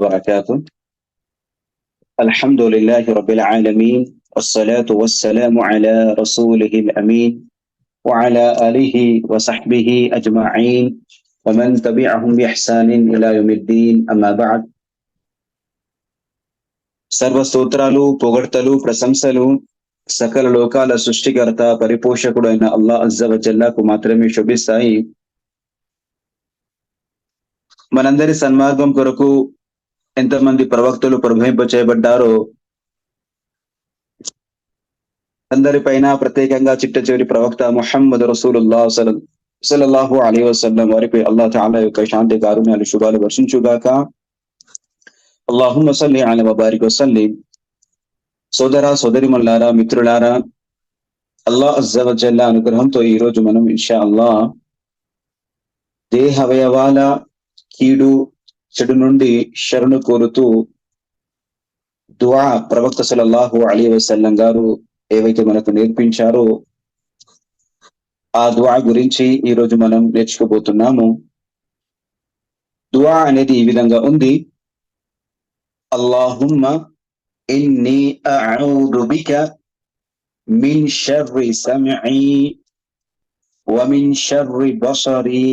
وبركاته الحمد لله رب العالمين والصلاة والسلام على رسوله الأمين وعلى آله وصحبه أجمعين ومن تبعهم بإحسان إلى يوم الدين أما بعد సర్వ స్తోత్రాలు పొగడ్తలు ప్రశంసలు సకల లోకాల సృష్టికర్త పరిపోషకుడు అయిన అల్లా అజ్జవజల్లాకు మాత్రమే శోభిస్తాయి మనందరి సన్మార్గం కొరకు ఎంతమంది ప్రవక్తలు ప్రభవింప చేయబడ్డారో అందరిపైన ప్రత్యేకంగా చిట్ట చివరి ప్రవక్త ముహమ్మద్ రసూలుల్లా సలల్లాహు అలీ వసల్లం వారిపై అల్లా తాలా యొక్క శాంతి కారుణ్యాలు శుభాలు వర్షించుగాక. అల్లాహుమ్మ సల్లి అల వబారిక్ వసల్లి. సోదర సోదరిమల్లారా మిత్రులారా అల్లా అజ్జవజల్ల అనుగ్రహంతో ఈ రోజు మనం ఇన్షా అల్లా దేహ అవయవాల కీడు చెడు నుండి శరణు కోరుతూ దువా ప్రవక్త సలల్లాహు అలీ వసల్లం గారు ఏవైతే మనకు నేర్పించారో ఆ దువా గురించి ఈ రోజు మనం నేర్చుకోబోతున్నాము దువా అనేది ఈ విధంగా ఉంది అల్లాహుమ్మ ఇన్ని అఊదు బిక మిన్ షర్రి సమ'i ومن شر بصري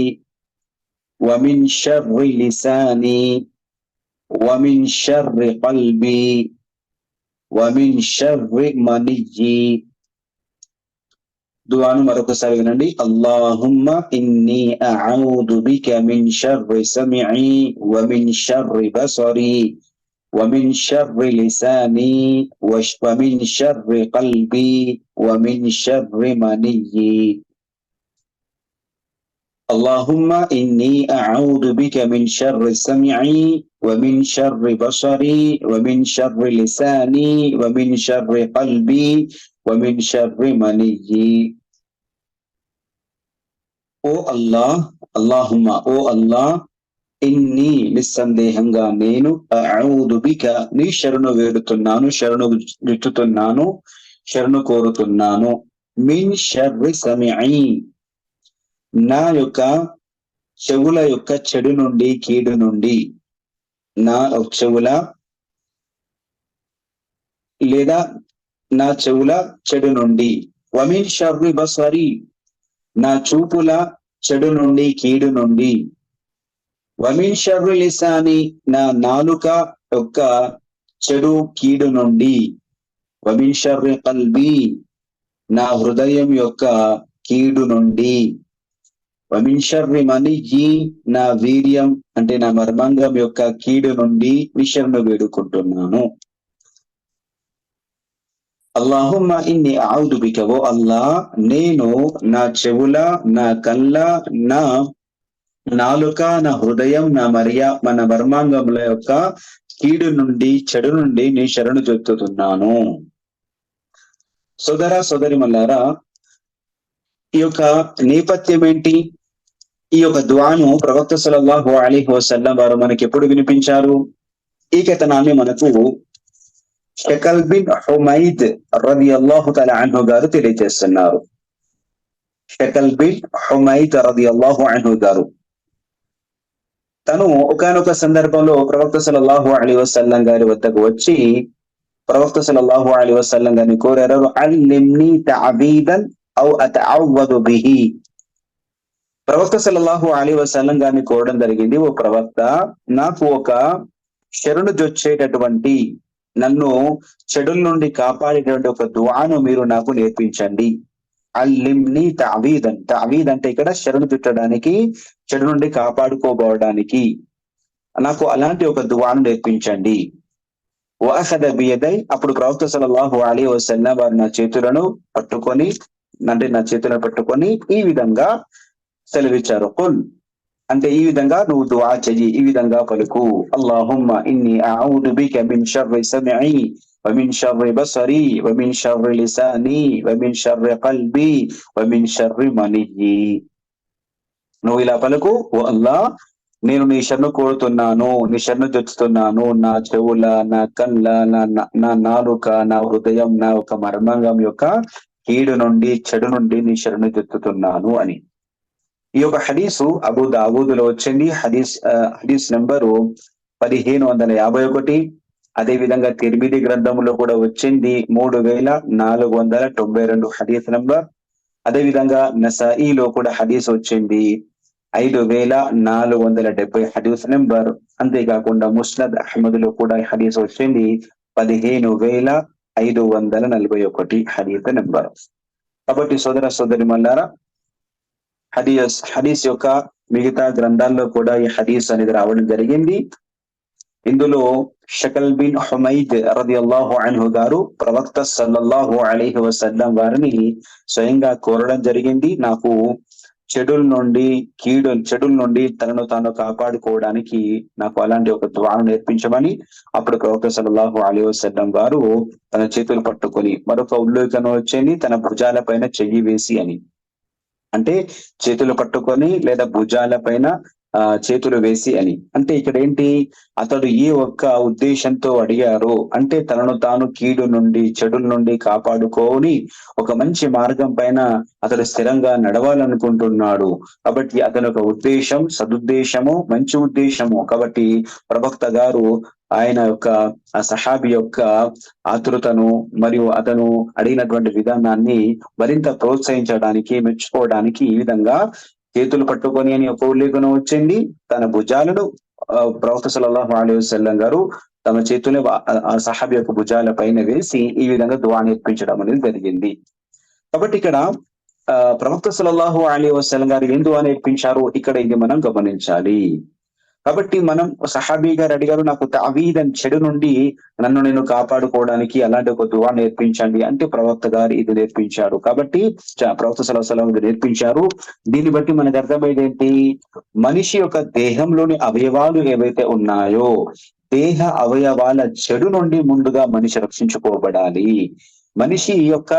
ومن شر لساني ومن شر قلبي ومن شر مني దువాను మరొకసారి వినండి అల్లాహుమ్మ ఇన్ని అఊదు బిక మిన్ షర్రి సమ'i ومن شر بصري ومن شر لساني ومن شر قلبي ومن شر مني اللهم إني أعوذ بك من شر سمعي ومن شر بصري ومن شر لساني ومن شر قلبي ومن شر مني ఓ అల్లా అల్లాహుమ్మ ఓ అల్లా ఇన్ని నిస్సందేహంగా నేను అఊదు బిక నీ శరణు వేడుతున్నాను శరణు దిట్టుతున్నాను శరణు కోరుతున్నాను మిన్ షర్రి సమిఐ నా యొక్క చెవుల యొక్క చెడు నుండి కీడు నుండి నా చెవుల లేదా నా చెవుల చెడు నుండి వమిన్ షర్రి బసరి నా చూపుల చెడు నుండి కీడు నుండి వమిన్ షర్రు లిసాని నా నాలుక యొక్క చెడు కీడు నుండి వమిన్ షర్రి కల్బి నా హృదయం యొక్క కీడు నుండి వమిన్ నా వీర్యం అంటే నా మర్మంగం యొక్క కీడు నుండి విషయంను వేడుకుంటున్నాను. అల్లాహుమ్మ ఇన్ని ఆవుదు బికవో అల్లా నేను నా చెవుల నా కళ్ళ నా నాలుక నా హృదయం నా మరియా మన మర్మాంగముల యొక్క కీడు నుండి చెడు నుండి నీ శరణు చెప్తున్నాను సోదర సోదరి మల్లారా ఈ యొక్క నేపథ్యం ఏంటి ఈ యొక్క ద్వాను ప్రవక్త సలల్లాహు అలీ వసల్లం వారు మనకి ఎప్పుడు వినిపించారు? ఈ కథనాన్ని మనకు షకల్ బిన్ హుమైద్ రవి అల్లాహు తల అన్హు గారు తెలియజేస్తున్నారు. షకల్ బిన్ హుమైద్ రవి అల్లాహు అన్హు గారు. తను ఒకనొక సందర్భంలో ప్రవక్త సలల్లాహు అలీ వసల్లం గారి వద్దకు వచ్చి ప్రవక్త సలల్లాహు అలీ వసల్లం గారిని కోరారు అల్లిమ్ని ఔ అతఅవ్వదు బిహి. ప్రవక్త సలల్లాహు అలీ వసలం గారిని కోరడం జరిగింది. ఓ ప్రవక్త నాకు ఒక శరణు జొచ్చేటటువంటి నన్ను చెడుల నుండి కాపాడేటువంటి ఒక దువాను మీరు నాకు నేర్పించండి. అల్లిమ్ని తావీద్ తావీద్ అంటే ఇక్కడ శరణు చుట్టడానికి చెడు నుండి కాపాడుకోబోవడానికి నాకు అలాంటి ఒక దువాను నేర్పించండి. వాహద బియదై అప్పుడు ప్రవక్త సలల్లాహు అలీ వసల్లం వారు నా చేతులను పట్టుకొని అంటే నా చేతులను పట్టుకొని ఈ విధంగా సెలవిచ్చారు కుల్ అంటే ఈ విధంగా నువ్వు దువా చెయ్యి ఈ విధంగా పలుకు అల్లాహుమ్మ ఇన్ని అఊదు బిక మిన్ షర్రి సమ'i ومن شر بصري ومن شر لساني ومن شر قلبي ومن شر مني నువ్వు ఇలా పలుకు ఓ అల్లా నేను నీ శరణు కోరుతున్నాను నీ శరణు తెచ్చుతున్నాను నా చెవుల నా కళ్ళ నా నా నాలుక నా హృదయం నా ఒక మర్మంగం యొక్క కీడు నుండి చెడు నుండి నీ శరణు తెచ్చుతున్నాను అని ఈ యొక్క హదీసు అబు దావూదులో వచ్చింది. హదీస్ హదీస్ నెంబరు పదిహేను వందల యాభై ఒకటి. అదే విధంగా తిరిమిది గ్రంథంలో కూడా వచ్చింది. మూడు వేల నాలుగు వందల తొంభై రెండు హదీస్ నెంబర్. అదే విధంగా నసాయిలో కూడా హదీస్ వచ్చింది. ఐదు వేల నాలుగు వందల డెబ్బై హదీస్ నెంబర్. అంతేకాకుండా ముస్నద్ అహ్మద్లో కూడా హదీస్ వచ్చింది. పదిహేను వేల ఐదు వందల నలభై ఒకటి హదీస్ నెంబర్. కాబట్టి సోదర సోదరి మల్లారా హదీస్ హదీస్ యొక్క మిగతా గ్రంథాల్లో కూడా ఈ హదీస్ అనేది రావడం జరిగింది. ఇందులో షకల్ బిన్ హుమైద్ రది అల్లాహు అన్హు గారు ప్రవక్త సల్లల్లాహు అలీహి వసల్లం వారిని స్వయంగా కోరడం జరిగింది. నాకు చెడుల నుండి కీడు చెడుల నుండి తనను తాను కాపాడుకోవడానికి నాకు అలాంటి ఒక ద్వారం నేర్పించమని అప్పుడు ప్రవక్త సల్లాహు అలీ వసల్లం గారు తన చేతులు పట్టుకొని మరొక ఉల్లేఖన వచ్చేది తన భుజాల పైన చెయ్యి వేసి అని. అంటే చేతులు పట్టుకొని లేదా భుజాల పైన చేతులు వేసి అని. అంటే ఇక్కడ ఏంటి? అతడు ఏ ఒక్క ఉద్దేశంతో అడిగారు అంటే తనను తాను కీడు నుండి చెడుల నుండి కాపాడుకోని ఒక మంచి మార్గం పైన అతడు స్థిరంగా నడవాలనుకుంటున్నాడు. కాబట్టి అతని ఒక ఉద్దేశం సదుద్దేశము మంచి ఉద్దేశము. కాబట్టి ప్రవక్త గారు ఆయన యొక్క ఆ సహాబి యొక్క ఆతృతను మరియు అతను అడిగినటువంటి విధానాన్ని మరింత ప్రోత్సహించడానికి మెచ్చుకోవడానికి ఈ విధంగా చేతులు పట్టుకొని అని ఒక ఉల్లేఖనం వచ్చింది తన భుజాలను ప్రవక్త సలహు అలీ వసల్లం గారు తమ చేతులు ఆ సహాబి యొక్క భుజాల పైన వేసి ఈ విధంగా దువా నేర్పించడం అనేది జరిగింది. కాబట్టి ఇక్కడ ప్రవక్త సలహు అలీ వసల్లం గారు ఏం దువా నేర్పించారు ఇక్కడ ఇది మనం గమనించాలి. కాబట్టి మనం సహాబీ గారు అడిగారు నాకు తావీదం చెడు నుండి నన్ను నేను కాపాడుకోవడానికి అలాంటి ఒక దువా నేర్పించండి అంటే ప్రవక్త గారు ఇది నేర్పించారు. కాబట్టి ప్రవక్త సలహం ఇది నేర్పించారు. దీన్ని బట్టి మనకు అర్థమయ్యేది ఏంటి మనిషి యొక్క దేహంలోని అవయవాలు ఏవైతే ఉన్నాయో దేహ అవయవాల చెడు నుండి ముందుగా మనిషి రక్షించుకోబడాలి. మనిషి యొక్క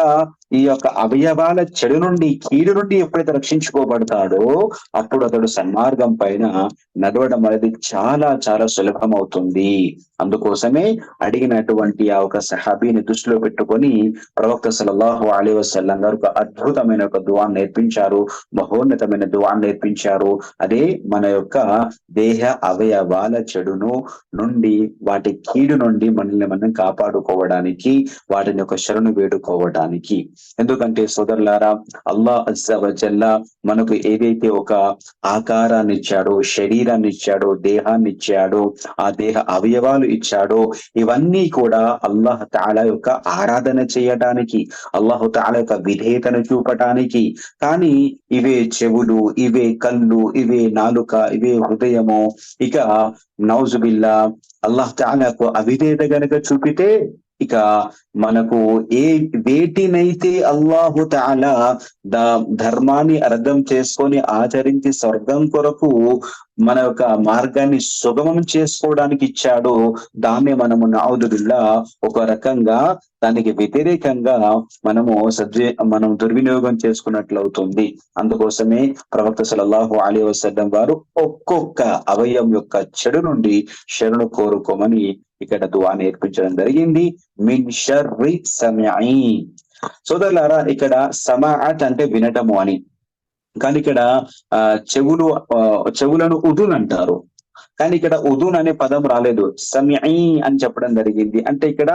ఈ యొక్క అవయవాల చెడు నుండి కీడు నుండి ఎప్పుడైతే రక్షించుకోబడతాడో అప్పుడు అతడు సన్మార్గం పైన నడవడం అనేది చాలా చాలా సులభం అవుతుంది అందుకోసమే అడిగినటువంటి ఆ ఒక సహాబీని దృష్టిలో పెట్టుకొని ప్రవక్త సలల్లాహు అలీ వసల్లం గారు ఒక అద్భుతమైన ఒక దువాన్ని నేర్పించారు మహోన్నతమైన దువాన్ని నేర్పించారు. అదే మన యొక్క దేహ అవయవాల చెడును నుండి వాటి కీడు నుండి మనల్ని మనం కాపాడుకోవడానికి వాటిని ఒక శరణు వేడుకోవడానికి. ఎందుకంటే సోదరులారా అల్లా అజ్జవజల్లా మనకు ఏదైతే ఒక ఆకారాన్ని ఇచ్చాడో శరీరాన్ని ఇచ్చాడో దేహాన్ని ఇచ్చాడో ఆ దేహ అవయవాలు ఇచ్చాడో ఇవన్నీ కూడా అల్లాహ్ తాళ యొక్క ఆరాధన చేయటానికి అల్లాహు తాళ యొక్క విధేయతను చూపటానికి. కానీ ఇవే చెవులు ఇవే కళ్ళు ఇవే నాలుక ఇవే హృదయము ఇక నౌజుబిల్లా అల్లాహ్ తాలకు అవిధేయత గనక చూపితే ఇక మనకు ఏ వేటినైతే అల్లాహు తాలా ధర్మాన్ని అర్థం చేసుకొని ఆచరించి స్వర్గం కొరకు మన యొక్క మార్గాన్ని సుగమం చేసుకోవడానికి ఇచ్చాడో దాన్ని మనము నావుదుల్లా ఒక రకంగా దానికి వ్యతిరేకంగా మనము సద్వి మనం దుర్వినియోగం చేసుకున్నట్లు అవుతుంది అందుకోసమే ప్రవక్త సలల్లాహు అలీ వసడ్డం వారు ఒక్కొక్క అవయం యొక్క చెడు నుండి శరణు కోరుకోమని ఇక్కడ దువా నేర్పించడం జరిగింది. మిన్ షర్రి సమయీ సోదరులారా ఇక్కడ సమాట్ అంటే వినటము అని. కానీ ఇక్కడ ఆ చెవులు చెవులను ఉదున్ అంటారు. కానీ ఇక్కడ ఉదున్ అనే పదం రాలేదు. సమయీ అని చెప్పడం జరిగింది. అంటే ఇక్కడ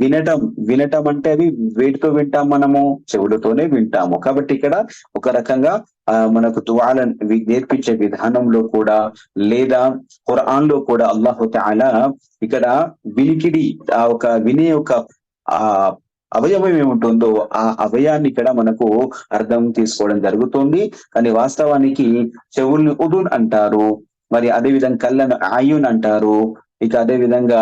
వినటం వినటం అంటే అవి వేటితో వింటాం మనము చెవులతోనే వింటాము. కాబట్టి ఇక్కడ ఒక రకంగా ఆ మనకు దువాలను నేర్పించే విధానంలో కూడా లేదా ఖురాన్లో కూడా అల్లాహు తాలా ఇక్కడ వినికిడి ఆ ఒక వినే ఒక ఆ అవయవం ఏముంటుందో ఆ అవయాన్ని ఇక్కడ మనకు అర్థం తీసుకోవడం జరుగుతుంది. కానీ వాస్తవానికి చెవుల్ని ఉదున్ అంటారు. మరి అదే విధంగా కళ్ళను ఆయున్ అంటారు. ఇక అదే విధంగా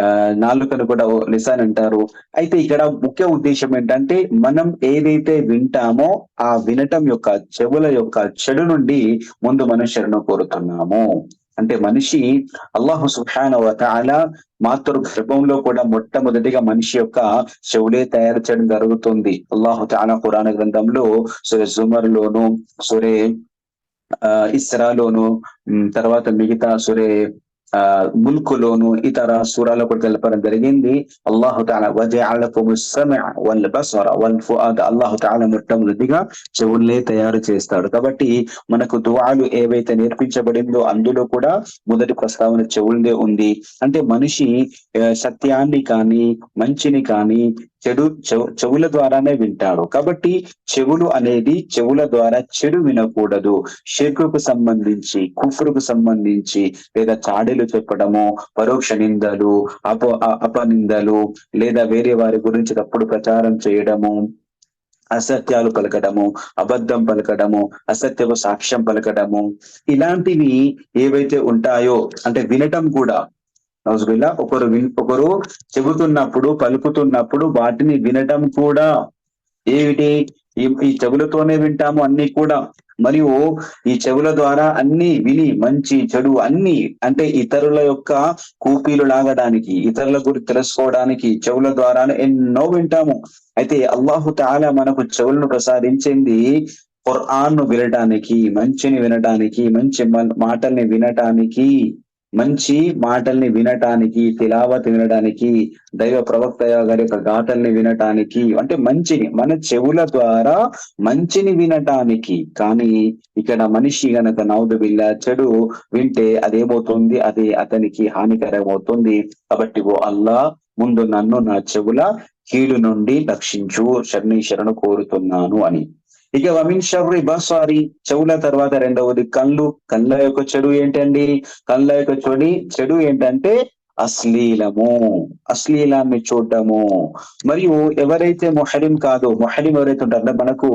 ఆ నాలుకను కూడా లిసాన్ అంటారు. అయితే ఇక్కడ ముఖ్య ఉద్దేశం ఏంటంటే మనం ఏదైతే వింటామో ఆ వినటం యొక్క చెవుల యొక్క చెడు నుండి ముందు మనం శరణు కోరుతున్నాము. అంటే మనిషి అల్లాహు సుఖాన వతాల మాతృ గర్భంలో కూడా మొట్టమొదటిగా మనిషి యొక్క చెవులే తయారు చేయడం జరుగుతుంది. అల్లాహు తాలా పురాణ గ్రంథంలో సురే జుమర్లోను సురే ఇస్రాలోను తర్వాత మిగతా సురే ఆ ముల్కులోను ఇతర సూరాలో కూడా తెలపడం జరిగింది. అల్లాహు అల్లాహు తాలా మొట్టమొదటిగా చెవుల్నే తయారు చేస్తాడు. కాబట్టి మనకు దువాలు ఏవైతే నేర్పించబడిందో అందులో కూడా మొదటి ప్రస్తావన చెవుల్దే ఉంది. అంటే మనిషి సత్యాన్ని కానీ మంచిని కానీ చెడు చెవుల ద్వారానే వింటాడు కాబట్టి చెవులు అనేది చెవుల ద్వారా చెడు వినకూడదు. షిర్కుకు సంబంధించి కుఫ్రుకు సంబంధించి లేదా చాడీలు చెప్పడము పరోక్ష నిందలు అప అపనిందలు లేదా వేరే వారి గురించి తప్పుడు ప్రచారం చేయడము అసత్యాలు పలకడము అబద్ధం పలకడము అసత్యపు సాక్ష్యం పలకడము ఇలాంటివి ఏవైతే ఉంటాయో అంటే వినటం కూడా నౌజుబిల్లా ఒకరు ఒకరు చెబుతున్నప్పుడు పలుకుతున్నప్పుడు వాటిని వినటం కూడా ఏమిటి? ఈ చెవులతోనే వింటాము అన్ని కూడా. మరియు ఈ చెవుల ద్వారా అన్ని విని మంచి చెడు అన్ని అంటే ఇతరుల యొక్క కూపీలు లాగడానికి ఇతరుల గురించి తెలుసుకోవడానికి చెవుల ద్వారా ఎన్నో వింటాము. అయితే అల్లాహు తాలా మనకు చెవులను ప్రసాదించింది ఖుర్ఆన్ను వినడానికి మంచిని వినడానికి మంచి మాటల్ని వినటానికి. మంచి మాటల్ని వినటానికి తిలావత్ వినడానికి దైవ ప్రవక్త గారి యొక్క గాథల్ని వినటానికి అంటే మంచిని మన చెవుల ద్వారా మంచిని వినటానికి. కానీ ఇక్కడ మనిషి గనక నౌదు బిల్ల చెడు వింటే అదేమవుతుంది? అది అతనికి హానికరమవుతుంది. కాబట్టి ఓ అల్లా ముందు నన్ను నా చెవుల కీడు నుండి రక్షించు శరణీశరణు కోరుతున్నాను అని. ఇక వమిన్ షర్రి బసారి చెవుల తర్వాత రెండవది కళ్ళు. కళ్ళ యొక్క చెడు ఏంటండి? కళ్ళ యొక్క చెడు చెడు ఏంటంటే అశ్లీలము. అశ్లీలాన్ని చూడటము మరియు ఎవరైతే మొహరిం కాదు మొహరిం ఎవరైతే ఉంటారో మనకు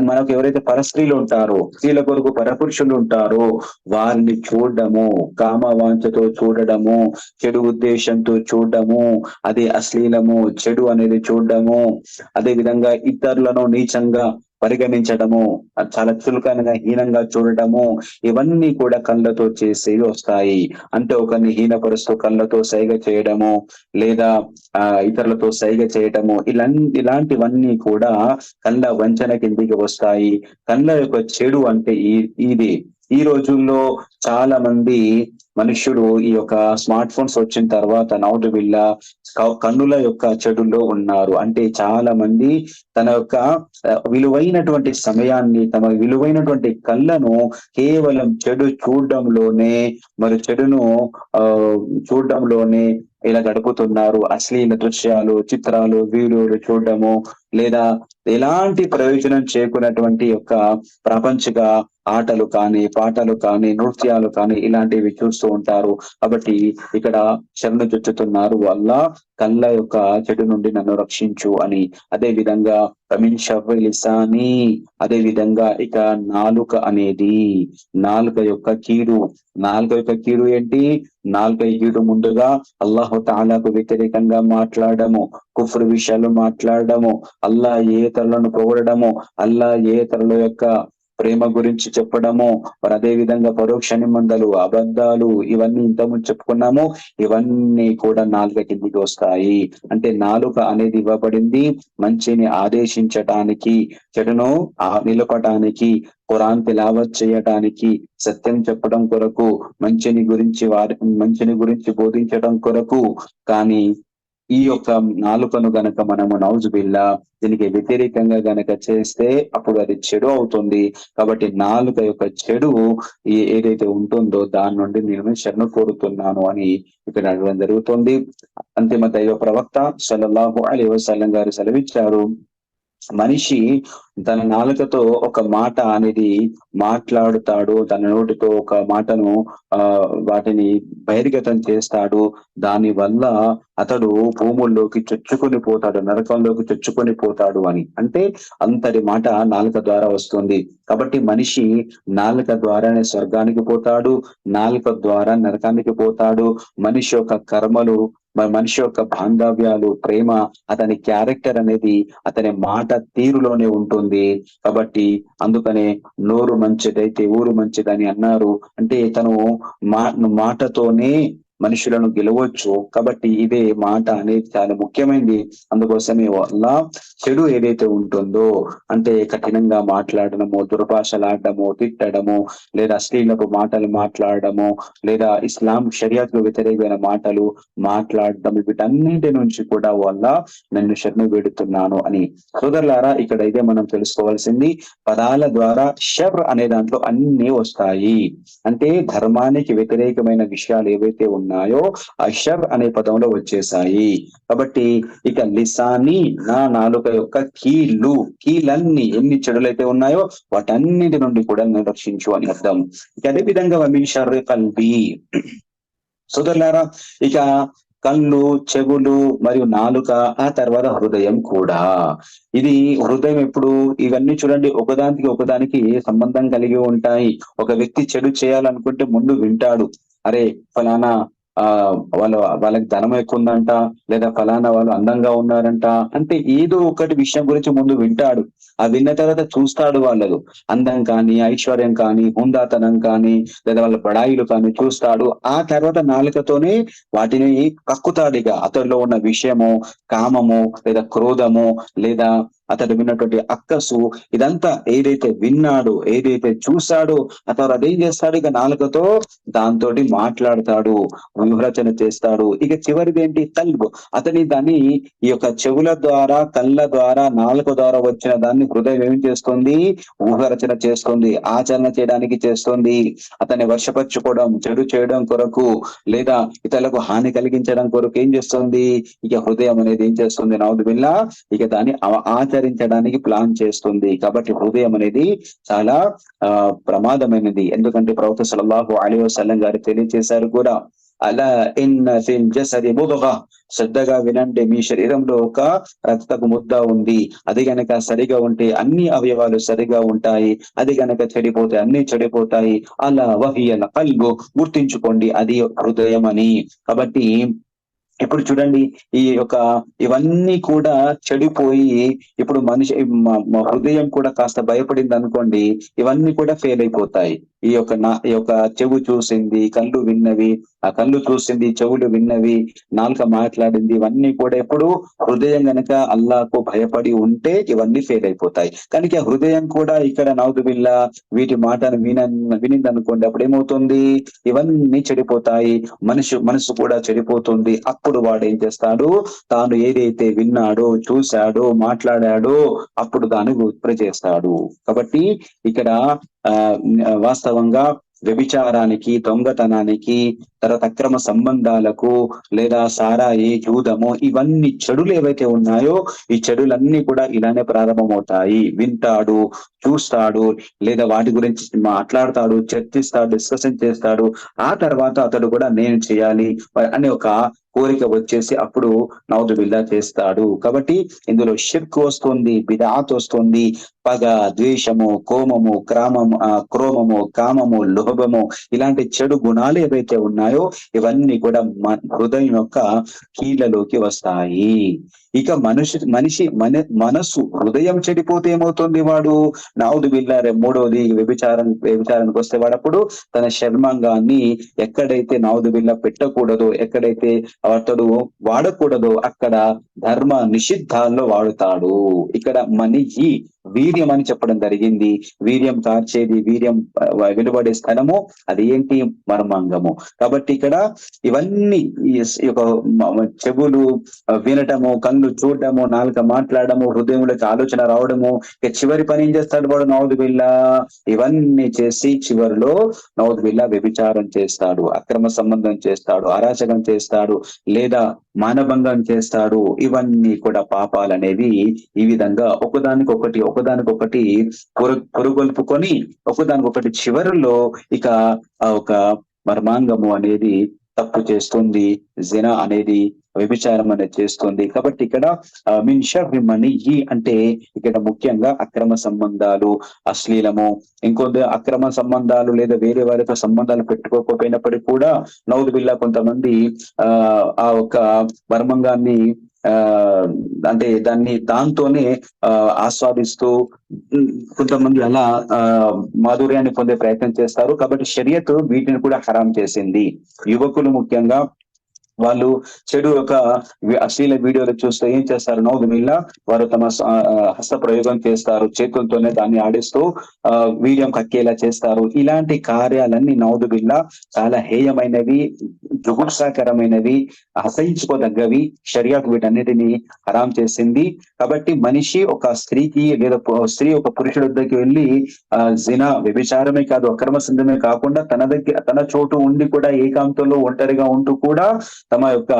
మనకు ఎవరైతే పరస్త్రీలు ఉంటారో స్త్రీల కొరకు పరపురుషులు ఉంటారో వారిని చూడడము కామవాంఛతో చూడడము చెడు ఉద్దేశంతో చూడడము అదే అశ్లీలము చెడు అనేది చూడడము. అదే విధంగా ఇతరులను నీచంగా పరిగణించడము చాలా చులకనగా హీనంగా చూడటము ఇవన్నీ కూడా కళ్ళతో చేసేవి వస్తాయి. అంటే ఒకరిని హీనపరుస్తూ కళ్ళతో సైగ చేయడము లేదా ఆ ఇతరులతో సైగ చేయటము ఇలా ఇలాంటివన్నీ కూడా కళ్ళ వంచన కిందికి వస్తాయి. కళ్ళ యొక్క చెడు అంటే ఇది. ఈ రోజుల్లో చాలా మంది మనుష్యులు ఈ యొక్క స్మార్ట్ ఫోన్స్ వచ్చిన తర్వాత నౌటు బిళ్ళ కన్నుల యొక్క చెడులో ఉన్నారు. అంటే చాలా మంది తన యొక్క విలువైనటువంటి సమయాన్ని తమ విలువైనటువంటి కళ్ళను కేవలం చెడు చూడడంలోనే మరి చెడును ఆ చూడడంలోనే ఇలా గడుపుతున్నారు అశ్లీల దృశ్యాలు చిత్రాలు వీడియోలు చూడడము లేదా ఎలాంటి ప్రయోజనం చేకున్నటువంటి యొక్క ప్రపంచక ఆటలు కానీ పాటలు కానీ నృత్యాలు కానీ ఇలాంటివి చూస్తూ ఉంటారు. కాబట్టి ఇక్కడ శరణు చుచ్చుతున్నారు వల్ల కళ్ళ యొక్క చెడు నుండి నన్ను రక్షించు అని. అదే విధంగా కమిన్ అదే విధంగా ఇక నాలుక అనేది నాలుక యొక్క కీడు. నాలుక యొక్క కీడు ఏంటి? నాలుక కీడు ముందుగా అల్లాహు తాలాకు వ్యతిరేకంగా మాట్లాడము కుఫ్రు విషయాలు మాట్లాడము అల్లా ఏ తరలను పొగడము అల్లా ఏ తరల యొక్క ప్రేమ గురించి చెప్పడము మరి అదే విధంగా పరోక్ష నిబంధనలు అబద్ధాలు ఇవన్నీ ఇంతకుముందు చెప్పుకున్నాము. ఇవన్నీ కూడా నాలుక కిందికి వస్తాయి. అంటే నాలుక అనేది ఇవ్వబడింది. మంచిని ఆదేశించటానికి చెడును నిలపటానికి ఖురాన్ తిలావత్ చేయటానికి సత్యం చెప్పడం కొరకు మంచిని గురించి వారి మంచిని గురించి బోధించడం కొరకు. కానీ ఈ యొక్క నాలుకను గనక మనము నౌజు బిల్లా దీనికి వ్యతిరేకంగా గనక చేస్తే అప్పుడు అది చెడు అవుతుంది. కాబట్టి నాలుక యొక్క చెడు ఏదైతే ఉంటుందో దాని నుండి నేను శరణ కోరుతున్నాను అని ఇక్కడ అడగడం జరుగుతుంది. అంతిమ దైవ ప్రవక్త సల్లల్లాహు అలీ వసల్లం గారు సెలవిచ్చారు. మనిషి తన నాలుకతో ఒక మాట అనేది మాట్లాడుతాడు. తన నోటితో ఒక మాటను ఆ వాటిని బహిర్గతం చేస్తాడు. దాని వల్ల అతడు భూముల్లోకి చొచ్చుకొని పోతాడు నరకంలోకి చొచ్చుకొని పోతాడు అని. అంటే అంతటి మాట నాలుక ద్వారా వస్తుంది. కాబట్టి మనిషి నాలుక ద్వారానే స్వర్గానికి పోతాడు నాలుక ద్వారా నరకానికి పోతాడు. మనిషి యొక్క కర్మలు మనిషి యొక్క బాంధవ్యాలు ప్రేమ అతని క్యారెక్టర్ అనేది అతని మాట తీరులోనే ఉంటుంది. కాబట్టి అందుకనే నోరు మంచిదైతే ఊరు మంచిదని అన్నారు. అంటే తను మా మాటతోనే మనుషులను గెలవచ్చు. కాబట్టి ఇదే మాట అనేది చాలా ముఖ్యమైనది అందుకోసమే వల్ల చెడు ఏదైతే ఉంటుందో అంటే కఠినంగా మాట్లాడడము దుర్భాషలాడడము తిట్టడము లేదా స్త్రీలకు మాటలు మాట్లాడడము లేదా ఇస్లాం షరియాకు వ్యతిరేకమైన మాటలు మాట్లాడడం వీటన్నింటి నుంచి కూడా వల్ల నన్ను శరణు పెడుతున్నాను అని. సోదరులారా ఇక్కడ ఇదే మనం తెలుసుకోవాల్సింది. పదాల ద్వారా షర్ అనే దాంట్లో అన్ని వస్తాయి. అంటే ధర్మానికి వ్యతిరేకమైన విషయాలు ఏవైతే ఉన్నాయో అషర్ అనే పదంలో వచ్చేసాయి కాబట్టి ఇక లిసాని నా నాలుక యొక్క కీళ్ళు కీలన్నీ ఎన్ని చెడులైతే ఉన్నాయో వాటన్నిటి నుండి కూడా నిరక్షించు అని అర్థం. ఇక అదే విధంగా వమిన్ కల్బి. సోదరులారా ఇక కళ్ళు చెవులు మరియు నాలుక ఆ తర్వాత హృదయం కూడా. ఇది హృదయం ఎప్పుడు? ఇవన్నీ చూడండి ఒకదానికి ఒకదానికి సంబంధం కలిగి ఉంటాయి? ఒక వ్యక్తి చెడు చేయాలనుకుంటే ముందు వింటాడు. అరే ఫలానా ఆ వాళ్ళ వాళ్ళకి ధనం ఎక్కువ ఉందంట లేదా ఫలానా వాళ్ళు అందంగా ఉన్నారంట అంటే ఏదో ఒకటి విషయం గురించి ముందు వింటాడు. ఆ విన్న తర్వాత చూస్తాడు వాళ్ళు అందం కానీ ఐశ్వర్యం కానీ హుందాతనం కానీ లేదా వాళ్ళ బడాయిలు కానీ చూస్తాడు. ఆ తర్వాత నాలుకతోనే వాటిని కక్కుతాడిగా అతడిలో ఉన్న విషయము కామము లేదా క్రోధము లేదా అతడు విన్నటువంటి అక్కసు ఇదంతా ఏదైతే విన్నాడో ఏదైతే చూశాడో అతడు అదేం చేస్తాడు? ఇక నాలుకతో దాంతో మాట్లాడతాడు విమరచన చేస్తాడు. ఇక చివరిది ఏంటి? కల్బు అతని దాన్ని ఈ యొక్క చెవుల ద్వారా కళ్ళ ద్వారా నాలుక ద్వారా వచ్చిన దాన్ని హృదయం ఏం చేస్తుంది? ఊహరచన చేస్తుంది. ఆచరణ చేయడానికి చేస్తుంది. అతన్ని వర్షపరచుకోవడం చెడు చేయడం కొరకు లేదా ఇతరులకు హాని కలిగించడం కొరకు ఏం చేస్తుంది? ఇక హృదయం అనేది ఏం చేస్తుంది? నవదు బిల్లా ఇక దాన్ని ఆ- విస్తరించడానికి ప్లాన్ చేస్తుంది. కాబట్టి హృదయం అనేది చాలా ప్రమాదమైనది. ఎందుకంటే ప్రవక్త సల్లల్లాహు అలీ వసల్లం గారు తెలియజేశారు కూడా అలా ఇన్ ఫిల్ జసది శ్రద్ధగా వినండి. మీ శరీరంలో ఒక రక్తపు ముద్ద ఉంది. అది గనక సరిగా ఉంటే అన్ని అవయవాలు సరిగా ఉంటాయి. అది గనక చెడిపోతే అన్ని చెడిపోతాయి. అలా వహియల కల్గు గుర్తించుకోండి. అది హృదయం అని. కాబట్టి ఇప్పుడు చూడండి ఈ యొక్క ఇవన్నీ కూడా చెడిపోయి ఇప్పుడు మనిషి హృదయం కూడా కాస్త భయపడింది అనుకోండి ఇవన్నీ కూడా ఫెయిల్ అయిపోతాయి. ఈ యొక్క నా ఈ యొక్క చెవు చూసింది కళ్ళు విన్నవి ఆ కళ్ళు చూసింది చెవులు విన్నవి నాలుక మాట్లాడింది ఇవన్నీ కూడా ఎప్పుడు హృదయం గనక అల్లాకు భయపడి ఉంటే ఇవన్నీ ఫెయిల్ అయిపోతాయి. కనుక హృదయం కూడా ఇక్కడ నౌదు బిల్ల వీటి మాటను విన వినింది అనుకోండి అప్పుడు ఏమవుతుంది? ఇవన్నీ చెడిపోతాయి. మనిషి మనసు కూడా చెడిపోతుంది. అప్పుడు వాడు ఏం చేస్తాడు? తాను ఏదైతే విన్నాడో చూశాడో మాట్లాడాడో అప్పుడు దాన్ని గుర్తు చేస్తాడు కాబట్టి ఇక్కడ ఆ వాస్తవంగా వ్యభిచారానికి దొంగతనానికి తర్వాత అక్రమ సంబంధాలకు లేదా సారాయి జూదము ఇవన్నీ చెడులు ఏవైతే ఉన్నాయో ఈ చెడులన్నీ కూడా ఇలానే ప్రారంభమవుతాయి. వింటాడు చూస్తాడు లేదా వాటి గురించి మాట్లాడతాడు చర్చిస్తాడు డిస్కషన్ చేస్తాడు. ఆ తర్వాత అతడు కూడా నేను చేయాలి అనే ఒక కోరిక వచ్చేసి అప్పుడు నౌదు బిల్లా చేస్తాడు. కాబట్టి ఇందులో షిర్క్ వస్తుంది బిదాత్ వస్తుంది పగ ద్వేషము కోమము క్రామము ఆ క్రోమము కామము లోభము ఇలాంటి చెడు గుణాలు ఏవైతే ఉన్నాయో ఇవన్నీ కూడా హృదయం యొక్క కీళ్ళలోకి వస్తాయి. ఇక మనుషు మనిషి మన మనసు హృదయం చెడిపోతే ఏమవుతుంది వాడు? నావుదు బిల్లారే మూడోది వ్యభిచారం వ్యభిచారానికి వస్తే వాడప్పుడు తన శర్మాంగాన్ని ఎక్కడైతే నావుదు బిల్ల పెట్టకూడదో ఎక్కడైతే అతడు వాడకూడదో అక్కడ ధర్మ నిషిద్ధాల్లో వాడుతాడు. ఇక్కడ మనిషి వీర్యం అని చెప్పడం జరిగింది. వీర్యం కార్చేది వీర్యం వెలువడే స్థలము అది ఏంటి? మర్మాంగము. కాబట్టి ఇక్కడ ఇవన్నీ యొక్క చెవులు వినటము కళ్ళు చూడటము నాలుక మాట్లాడము హృదయంలోకి ఆలోచన రావడము ఇక చివరి పని ఏం చేస్తాడు వాడు? నౌదు బిల్లా ఇవన్నీ చేసి చివరిలో నవదు బిల్లా వ్యభిచారం చేస్తాడు అక్రమ సంబంధం చేస్తాడు అరాచకం చేస్తాడు లేదా మానభంగం చేస్తాడు. ఇవన్నీ కూడా పాపాలు అనేవి ఈ విధంగా ఒకదానికొకటి ఒకదానికొకటి పురు పొరుగొల్పుకొని ఒకదానికొకటి చివరిలో ఇక ఒక మర్మాంగము అనేది తప్పు చేస్తుంది జిన అనేది వ్యభిచారం అనేది చేస్తుంది. కాబట్టి ఇక్కడ ఆ, ఈ అంటే ఇక్కడ ముఖ్యంగా అక్రమ సంబంధాలు అశ్లీలము ఇంకొద్ది అక్రమ సంబంధాలు లేదా వేరే వారితో సంబంధాలు పెట్టుకోకపోయినప్పటికీ కూడా నౌదు బిల్లా కొంతమంది ఆ ఆ ఒక మర్మంగాన్ని అంటే దాన్ని దాంతోనే ఆ ఆస్వాదిస్తూ కొంతమంది అలా ఆ మాధుర్యాన్ని పొందే ప్రయత్నం చేస్తారు. కాబట్టి షరియత్ వీటిని కూడా హరాం చేసింది. యువకులు ముఖ్యంగా వాళ్ళు చెడు ఒక అశ్లీల వీడియోలు చూస్తే ఏం చేస్తారు? నవ్వు మిల్ల వారు తమ ఆ, హస్త ప్రయోగం చేస్తారు. చేతులతోనే దాన్ని ఆడిస్తూ ఆ వీడియం కక్కేలా చేస్తారు. ఇలాంటి కార్యాలన్నీ నౌదు బిల్ల చాలా హేయమైనవి జుగుప్సాకరమైనవి అసహించుకోదగ్గవి. షరియాకు వీటన్నిటిని హరాం చేసింది. కాబట్టి మనిషి ఒక స్త్రీకి లేదా స్త్రీ ఒక పురుషుడి వద్దకి వెళ్ళి ఆ జిన వ్యభిచారమే కాదు అక్రమ సంధమే కాకుండా తన దగ్గర తన చోటు ఉండి కూడా ఏకాంతంలో ఒంటరిగా ఉంటూ కూడా తమ యొక్క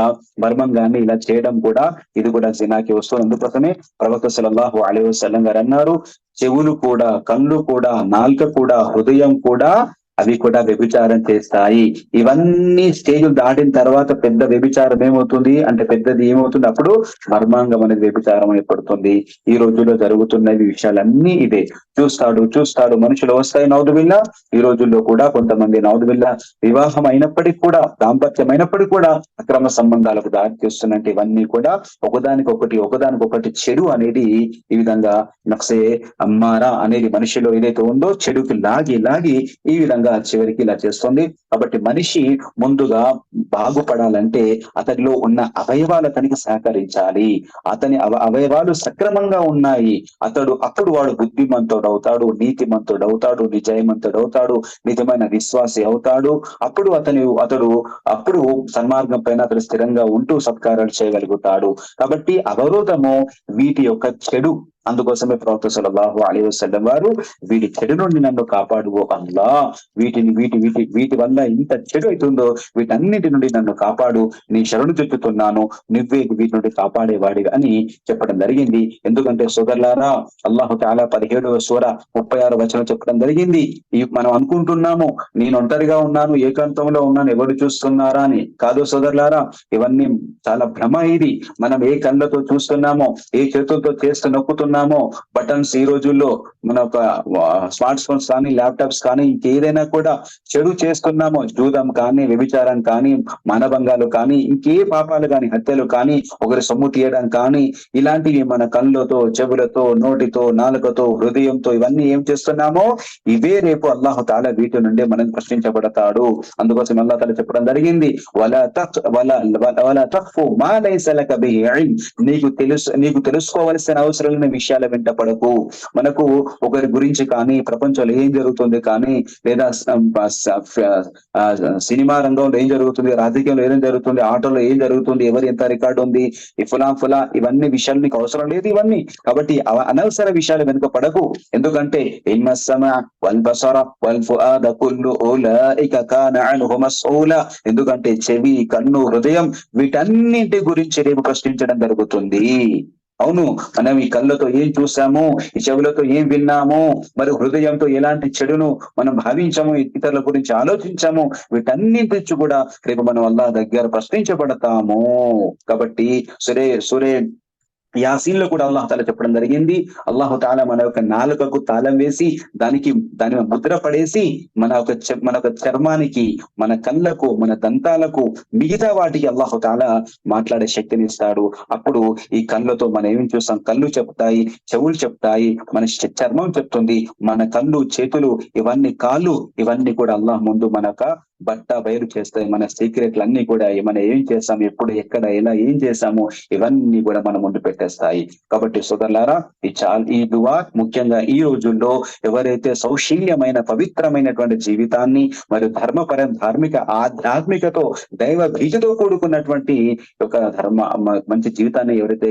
మర్మం గాని ఇలా చేయడం కూడా ఇది కూడా జినాకి వస్తుంది. అందుకోసమే ప్రవక్త సలల్లాహు అలీ వసలం గారు అన్నారు చెవులు కూడా కళ్ళు కూడా నాలుక కూడా హృదయం కూడా అవి కూడా వ్యభిచారం చేస్తాయి. ఇవన్నీ స్టేజ్ దాటిన తర్వాత పెద్ద వ్యభిచారం ఏమవుతుంది? అంటే పెద్దది ఏమవుతుంది? అప్పుడు మర్మాంగం అనేది వ్యభిచారం ఏర్పడుతుంది ఈ రోజుల్లో జరుగుతున్నవి విషయాలన్నీ ఇదే. చూస్తాడు చూస్తాడు మనుషులు వస్తాయి నౌదుబిల్ల. ఈ రోజుల్లో కూడా కొంతమంది నౌదుబిల్లా వివాహం అయినప్పటికీ కూడా దాంపత్యం అయినప్పటికీ కూడా అక్రమ సంబంధాలకు దారి తీస్తున్నట్టు ఇవన్నీ కూడా ఒకదానికొకటి ఒకదానికొకటి చెడు అనేది ఈ విధంగా నక్సే అమ్మారా అనేది మనిషిలో ఏదైతే ఉందో చెడుకి లాగి లాగి ఈ విధంగా చివరికి ఇలా చేస్తుంది. కాబట్టి మనిషి ముందుగా బాగుపడాలంటే అతనిలో ఉన్న అవయవాలు అతనికి సహకరించాలి. అతని అవ- అవయవాలు సక్రమంగా ఉన్నాయి. అతడు అప్పుడు వాడు బుద్ధిమంతుడు అవుతాడు నీతిమంతుడు అవుతాడు నిజయమంతుడు అవుతాడు నిజమైన విశ్వాసి అవుతాడు. అప్పుడు అతని అతడు అప్పుడు సన్మార్గం పైన అతడు స్థిరంగా ఉంటూ సత్కారాలు చేయగలుగుతాడు. కాబట్టి అవరోధము వీటి యొక్క చెడు అందుకోసమే ప్రవక్త సలబాహు అలీ వసల్లం వారు వీటి చెడు నుండి నన్ను కాపాడు ఓ అల్లా వీటిని వీటి వీటి వీటి వల్ల ఇంత చెడు అవుతుందో వీటన్నిటి నుండి నన్ను కాపాడు నీ శరణు చెప్పుతున్నాను నువ్వే వీటి నుండి కాపాడేవాడి అని చెప్పడం జరిగింది. ఎందుకంటే సోదరులారా అల్లాహు తాలా పదిహేడవ సూర ముప్పై ఆరు వచనం చెప్పడం జరిగింది. మనం అనుకుంటున్నాము నేను ఒంటరిగా ఉన్నాను ఏకాంతంలో ఉన్నాను ఎవరు చూస్తున్నారా అని. కాదు సోదరులారా ఇవన్నీ చాలా భ్రమ ఇది. మనం ఏ కళ్ళతో చూస్తున్నామో ఏ చేతులతో చేస్తూ నొక్కుతున్నా బటన్స్ ఈ రోజుల్లో మన ఒక స్మార్ట్ ఫోన్స్ కానీ ల్యాప్టాప్స్ కానీ ఇంకేదైనా కూడా చెడు చేస్తున్నామో జూదం కానీ వ్యభిచారం కానీ మానభంగాలు కానీ ఇంకే పాపాలు కానీ హత్యలు కానీ ఒకరి సొమ్ము తీయడం కానీ ఇలాంటివి మన కళ్ళతో చెవులతో నోటితో నాలుకతో హృదయంతో ఇవన్నీ ఏం చేస్తున్నామో ఇవే రేపు అల్లాహు తాలా వీటి నుండి మనం ప్రశ్నించబడతాడు. అందుకోసం అల్లా తల చెప్పడం జరిగింది. వల తక్ వల మా నీకు తెలుసు నీకు తెలుసుకోవలసిన అవసరమైన విషయాల వెంట పడకు. మనకు ఒకరి గురించి కానీ ప్రపంచంలో ఏం జరుగుతుంది కానీ లేదా సినిమా రంగంలో ఏం జరుగుతుంది రాజకీయంలో ఏం జరుగుతుంది ఆటోలో ఏం జరుగుతుంది ఎవరు ఎంత రికార్డు ఉంది ఈ ఫులా ఫులా ఇవన్నీ విషయాలు నీకు అవసరం లేదు ఇవన్నీ. కాబట్టి అనవసర విషయాలు వెనుక పడకు. ఎందుకంటే వల్ వల్ ఎందుకంటే చెవి కన్ను హృదయం వీటన్నింటి గురించి రేపు ప్రశ్నించడం జరుగుతుంది. అవును మనం ఈ కళ్ళతో ఏం చూసాము ఈ చెవులతో ఏం విన్నాము మరి హృదయంతో ఎలాంటి చెడును మనం భావించాము ఇతరుల గురించి ఆలోచించాము వీటన్నింటి కూడా రేపు మనం అల్లా దగ్గర ప్రశ్నించబడతాము. కాబట్టి సురే సురే యాసీన్లో కూడా అల్లాహ్ తాలా చెప్పడం జరిగింది. అల్లాహు తాలా మన యొక్క నాలుకకు తాళం వేసి దానికి దాని ముద్ర పడేసి మన యొక్క మన యొక్క చర్మానికి మన కళ్ళకు మన దంతాలకు మిగతా వాటికి అల్లాహు తాలా మాట్లాడే శక్తిని ఇస్తాడు. అప్పుడు ఈ కళ్ళతో మనం ఏం చూస్తాం? కళ్ళు చెప్తాయి చెవులు చెప్తాయి మన చర్మం చెప్తుంది. మన కళ్ళు చేతులు ఇవన్నీ కాళ్ళు ఇవన్నీ కూడా అల్లాహ్ ముందు మనక బట్ట బయలు చేస్తాయి. మన సీక్రెట్లు అన్ని కూడా మనం ఏం చేస్తాం? ఎప్పుడు ఎక్కడ ఎలా ఏం చేసాము ఇవన్నీ కూడా మన ముందు పెట్టేస్తాయి. కాబట్టి సోదరులారా ఈ చాల్ ఈ దువా ముఖ్యంగా ఈ రోజుల్లో ఎవరైతే సౌశీల్యమైన పవిత్రమైనటువంటి జీవితాన్ని మరియు ధర్మపర ధార్మిక ఆధ్యాత్మికతో దైవ భీజతో కూడుకున్నటువంటి ఒక ధర్మ మంచి జీవితాన్ని ఎవరైతే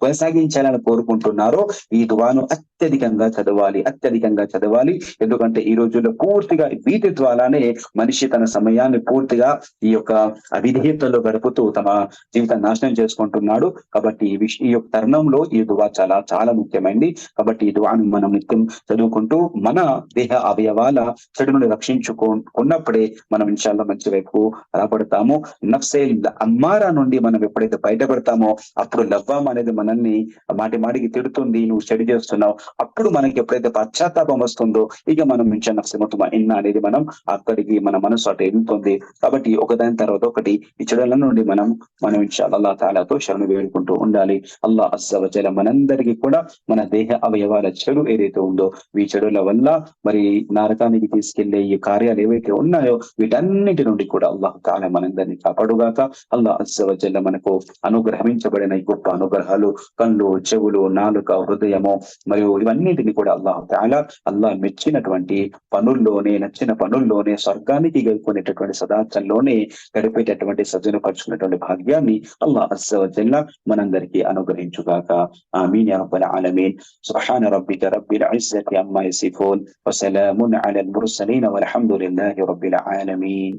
కొనసాగించాలని కోరుకుంటున్నారో ఈ దువాను అత్యధికంగా చదవాలి. అత్యధికంగా చదవాలి. ఎందుకంటే ఈ రోజుల్లో పూర్తిగా వీటి ద్వారానే మనిషి తన సమయాన్ని పూర్తిగా ఈ యొక్క అవిధేయతలో గడుపుతూ తమ జీవితాన్ని నాశనం చేసుకుంటున్నాడు. కాబట్టి ఈ విష ఈ యొక్క తరుణంలో ఈ దువా చాలా చాలా ముఖ్యమైనది కాబట్టి ఈ దువాను మనం నిత్యం చదువుకుంటూ మన దేహ అవయవాల చెడును రక్షించుకున్నప్పుడే మనం ఇన్షాల్లో మంచి వైపు రాబడతాము. నఫ్సే అమ్మారా నుండి మనం ఎప్పుడైతే బయటపడతామో అప్పుడు లవ్వం అనేది మనల్ని మాటి మాటికి తిడుతుంది. నువ్వు చెడు చేస్తున్నావు. అప్పుడు మనకి ఎప్పుడైతే పశ్చాత్తాపం వస్తుందో ఇక మనం మించిన నఫ్సే మొత్తం ఇన్న అనేది మనం అక్కడికి మన మనసు అటు వెళ్తుంది కాబట్టి ఒకదాని తర్వాత ఒకటి ఈ చెడుల నుండి మనం మనం అల్లా తాలాతో శరణు వేడుకుంటూ ఉండాలి. అల్లా అస్సవచల మనందరికీ కూడా మన దేహ అవయవాల చెడు ఏదైతే ఉందో ఈ చెడుల వల్ల మరి నరకానికి తీసుకెళ్ళే ఈ కార్యాలు ఏవైతే ఉన్నాయో వీటన్నిటి నుండి కూడా అల్లాహ్ తాలా మనందరినీ కాపాడుగాక. అల్లా అస్సవచల మనకు అనుగ్రహించబడిన ఈ గొప్ప అనుగ్రహాలు కళ్ళు చెవులు నాలుక హృదయము మరియు ఇవన్నిటిని కూడా అల్లాహ్ తాలా అల్లాహ్ మెచ్చినటువంటి పనుల్లోనే నచ్చిన పనుల్లోనే స్వర్గానికి గెలుపుకునేటటువంటి సదార్థంలోనే గడిపేటటువంటి సజ్జనపరుచుకున్నటువంటి భాగ్యాన్ని అల్లాహ్ అస్సవజల్ల మనందరికీ అనుగ్రహించుగాక ఆమీన్ యా రబ్బల్ ఆలమీన్ సుబ్హాన రబ్బిక రబ్బిల్ ఇజ్జతి అమ్మా యసిఫూన్ వసలామున్ అలల్ ముర్సలీన్ والحمد لله رب العالمين